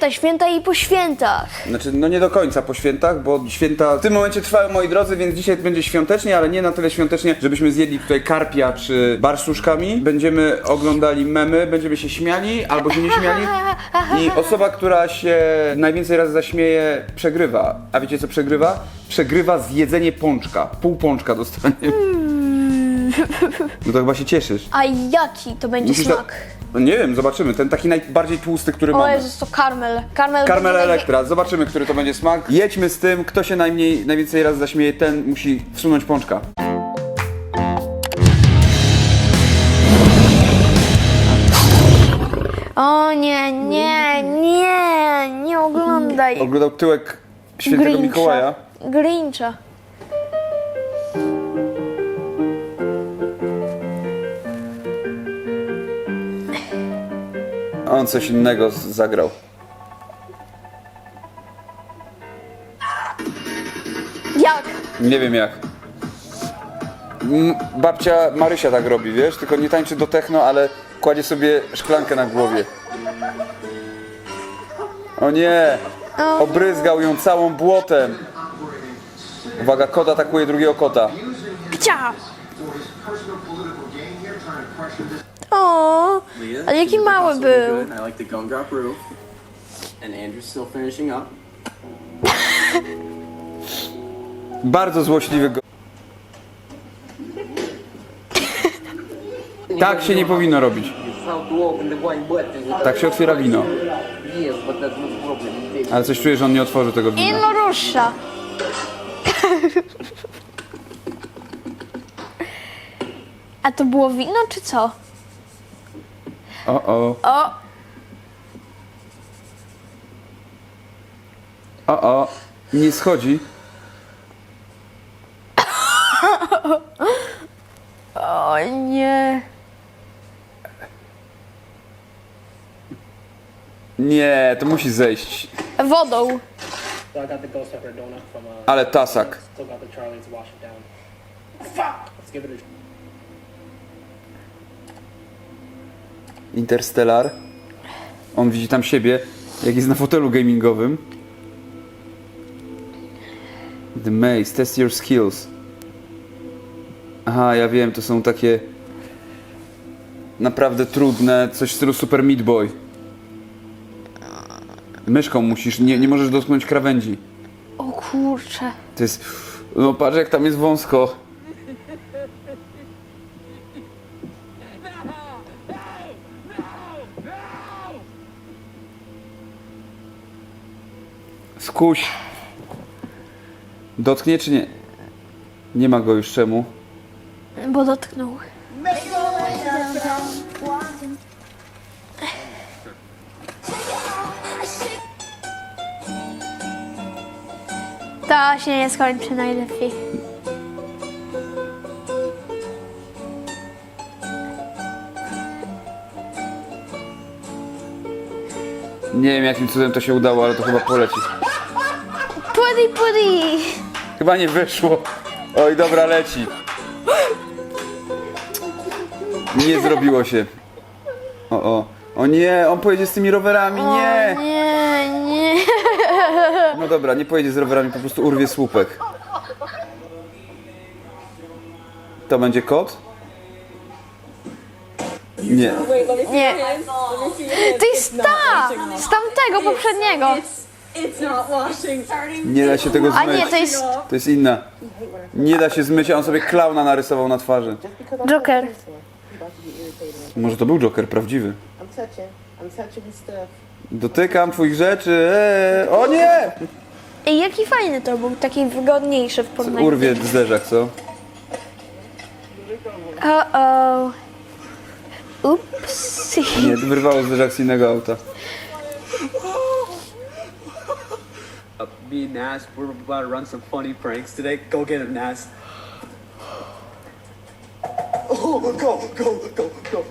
święta, święta i po świętach. Znaczy, no nie do końca po świętach, bo święta w tym momencie trwają, moi drodzy, więc dzisiaj będzie świątecznie, ale nie na tyle świątecznie, żebyśmy zjedli tutaj karpia czy bar z szuszkami. Będziemy oglądali memy, będziemy się śmiali albo się nie śmiali. I osoba, która się najwięcej razy zaśmieje, przegrywa. A wiecie co przegrywa? Przegrywa zjedzenie pączka. Pół pączka dostanie. No to chyba się cieszysz. A jaki to będzie Musisz smak? No nie wiem, zobaczymy. Ten taki najbardziej tłusty, który O mamy. Jezus, to karmel. Karmel, Karmel będzie Elektra, zobaczymy, który to będzie smak. Jedźmy z tym, kto się najmniej, najwięcej razy zaśmieje, ten musi wsunąć pączka. O nie, nie, nie, nie oglądaj. Oglądał tyłek świętego Grincha. Mikołaja. Grincha. On coś innego zagrał. Jak? Nie wiem jak. M- Babcia Marysia tak robi, wiesz? Tylko nie tańczy do techno, ale kładzie sobie szklankę na głowie. O nie! Obryzgał ją całą błotem. Uwaga, kot atakuje drugiego kota. Kcia! O, ale jaki mały był. I like the gumdrop roof. And Andrew's still finishing up. Bardzo złośliwy go. Tak się nie powinno robić. Tak się otwiera wino. No Ale coś czuję, że on nie otworzy tego I wina. no rusza. A to było wino, czy co? O, o, O, o, o. Nie schodzi. o nie. Nie, to musi zejść. Wodą. So I got the ghost pepper donut from uh Ale tasak. still got the Charlie to wash it down. Fuck! Let's give it a Interstellar. On widzi tam siebie, jak jest na fotelu gamingowym. The maze, test your skills. Aha, ja wiem, to są takie naprawdę trudne, coś w stylu Super Meat Boy. Myszką musisz, nie, nie możesz dotknąć krawędzi. O kurcze. To jest, no patrz jak tam jest wąsko. Skuś. Dotknie czy nie? Nie ma go już czemu. Bo dotknął. To się nie skończy najlepiej. Nie wiem jakim cudem to się udało, ale to chyba poleci. Puddy, puddy. Chyba nie wyszło. Oj, dobra, leci. Nie zrobiło się. O, o. O nie, on pojedzie z tymi rowerami, nie! Nie, nie. No dobra, nie pojedzie z rowerami, po prostu urwie słupek. To będzie kot? Nie. Nie. To jest ta! Z tamtego poprzedniego. It's not washing. Nie da się tego A nie, zmyć. to jest To jest inna. Nie da się zmyć, a on sobie klauna narysował na twarzy. Joker. Może to był Joker prawdziwy. I'm touching. I'm touching stuff. Dotykam twoich rzeczy. Eee. O nie! Ej, jaki fajny to był, taki wygodniejszy w porównaniu. Urwie zderzak, co? O, o. Ups. Nie, wyrwało zderzak z innego auta. Me and Nas, we're about to run some funny pranks today. Go get him, Nas. Oh, go, go, go, go.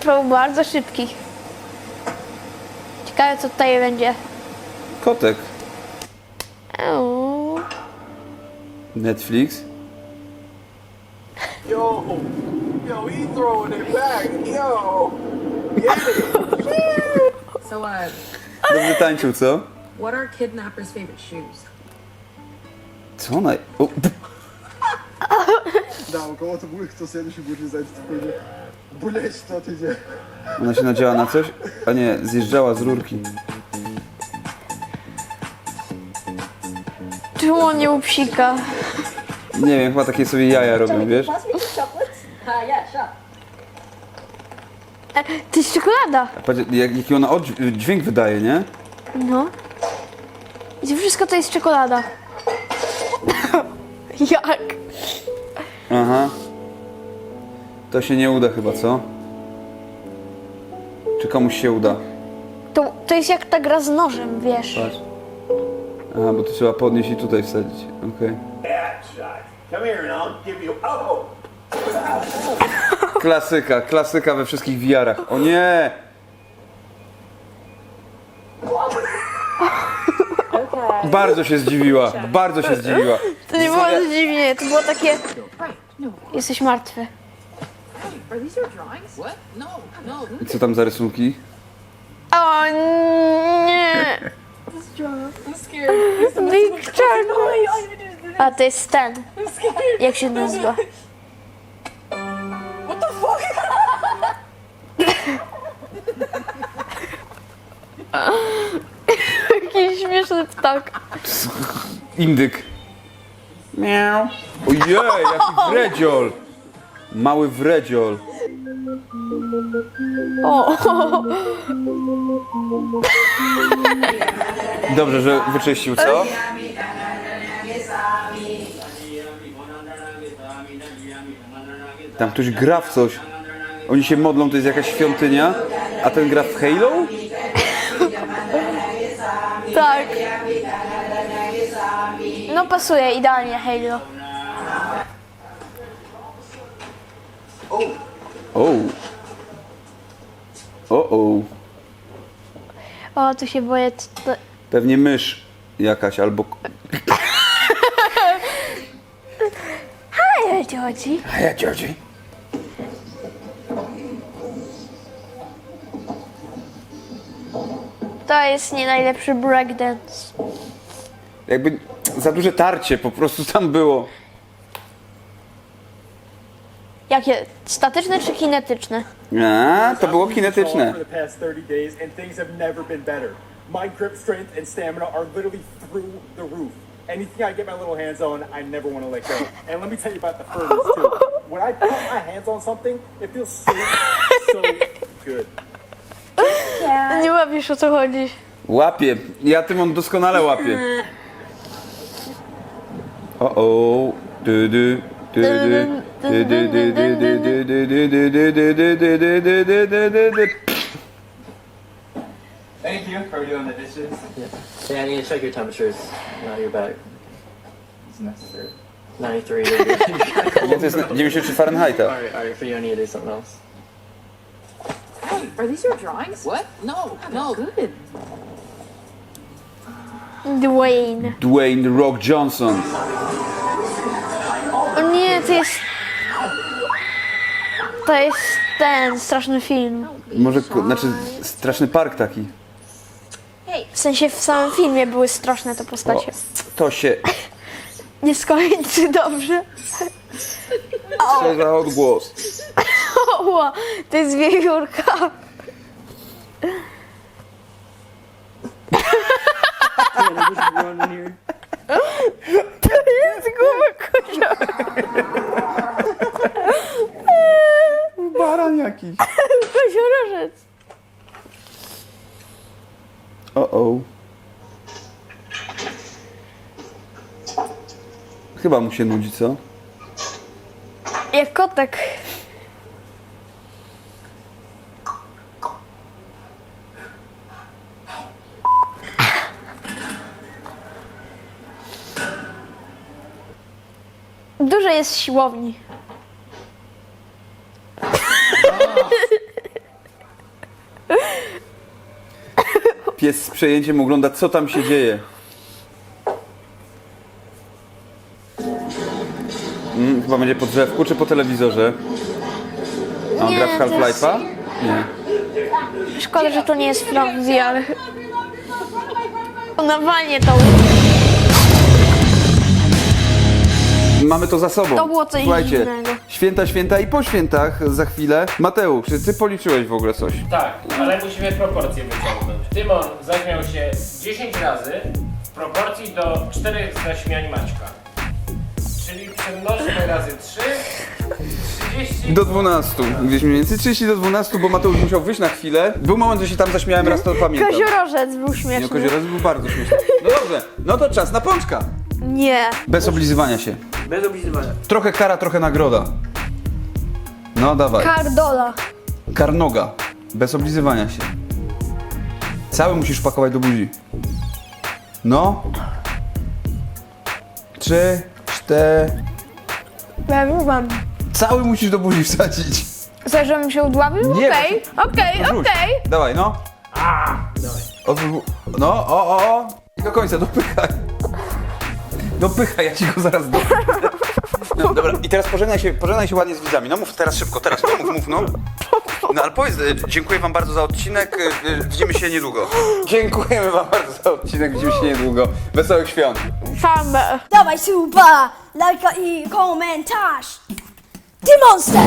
To był bardzo szybki. Ciekawe co tutaj będzie. Kotek. Euu. Netflix. Yo, Yo, he throwing it back. Yo. So, uh, Dobrze tańczył, co? what are kidnappers' favorite shoes? Co ona... O, Naokoło to były kto zjadł się burzy zajść, to powiedział Buleć to ty nie. ona się nadziała na coś? A nie, zjeżdżała z rurki. Czemu on nie upsika? Nie wiem, chyba takie sobie jaja robią, wiesz? Uh, yeah, shop. E, To jest czekolada. Patrz, jak, jaki ona oddź- dźwięk wydaje, nie? No. I wszystko to jest czekolada. Jak? Aha. To się nie uda chyba, co? Czy komuś się uda? To, to jest jak ta gra z nożem, wiesz. Patrz. Aha, bo to trzeba podnieść i tutaj wsadzić. Okej. Come here and I'll give you. Oh! Klasyka, klasyka we wszystkich wiarach. O nie! Bardzo się zdziwiła, bardzo się zdziwiła. To nie było dziwnie, to było takie... Jesteś martwy. Are these your drawings? What? No, no. I co tam za rysunki? O nie! I'm scared. Big Charlie. A to jest ten. Jak się nazywa? Jakiś śmieszny ptak. Indyk. Miau. Ojej, jaki wredziol! Mały wredziol. O, Dobrze, że wyczyścił, co? Tam ktoś gra w coś. Oni się modlą, to jest jakaś świątynia, a ten gra w Halo? Tak. No pasuje idealnie Halo. O. O, o. O, tu się boję. To... Pewnie mysz jakaś albo... A, ja ci chodzi. A ja Georgie. To jest nie najlepszy breakdance. Jakby za duże tarcie po prostu tam było. Jakie? Statyczne czy kinetyczne? A, to było For kinetyczne. the past 30 days, and things have never been better. My grip strength and stamina are literally through the roof. Anything I get my little hands on, I never want to let go. And let me tell you about the furnace too. When I put my hands on something, it feels so, so good. Nie łapiesz o co chodzi. Łapie. Ja Tymon doskonale łapię. O o. Du, du, du, du. Du, du, du, du, du, du, du, du, du, du, du, du, du, du, du, du, du, du. Thank you for doing the dishes. Yeah, I need to check your temperatures. Now you're back. It's necessary. 93. Nie, to jest 93 Fahrenheita. alright, alright, for you, I need to do something else. Hey, are these your drawings? What? No, no. Good. Dwayne. Dwayne The Rock Johnson. O nie, to jest... To jest ten straszny film. Może, ko- znaczy, straszny park taki. W sensie w samym filmie były straszne te O, postacie. to się... Nie skończy dobrze. Oła, to jest wiewiórka. To jest głowa kozioła. Baran jakiś. Koziorożec. O o. Chyba mu się nudzi, co? Jak kotek. Dużo jest siłowni. Pies z przejęciem ogląda, co tam się dzieje. Mm, chyba będzie po drzewku czy po telewizorze. On Nie, gra w to jest- Half-Life'a? Nie. Szkoda, że to nie jest Frogzy, ale... Ona walnie tą... Mamy to za sobą. To było coś Słuchajcie, dziwnego. święta, święta i po świętach za chwilę. Mateusz, czy ty policzyłeś w ogóle coś? Tak, ale musimy proporcje wyciągnąć. Tymon zaśmiał się 10 razy w proporcji do 4 zaśmiań Maćka. Czyli przemnożmy razy 3, 30... Do 12, gdzieś mniej więcej 30 do 12, bo Mateusz musiał wyjść na chwilę. Był moment, że się tam zaśmiałem, raz to pamiętam. Koziorożec był Nie, śmieszny. kozioraz był bardzo śmieszny. No dobrze, no to czas na pączka. Nie. Bez oblizywania się. Bez oblizywania. Trochę kara, trochę nagroda. No dawaj. Kardola. Karnoga. Bez oblizywania się. Cały musisz pakować do buzi. No. Trzy, cztery. Ja już mam. Cały musisz do buzi wsadzić. Chcesz, żebym się udławił? Nie, Okej, okej, Rzuć. okej. Dawaj, no. Otwórz bu- No, o, o, o. I do końca, dopychaj. Dopychaj, ja ci go zaraz do. No, dobra, i teraz pożegnaj się, pożegnaj się ładnie z widzami. No mów teraz szybko, teraz, no mów, mów, no. No ale powiedz, e, dziękuję wam bardzo za odcinek, e, e, widzimy się niedługo. Dziękujemy wam bardzo za odcinek, widzimy się niedługo. Wesołych świąt. Same. Dawaj suba, lajka i komentarz. Ty monster!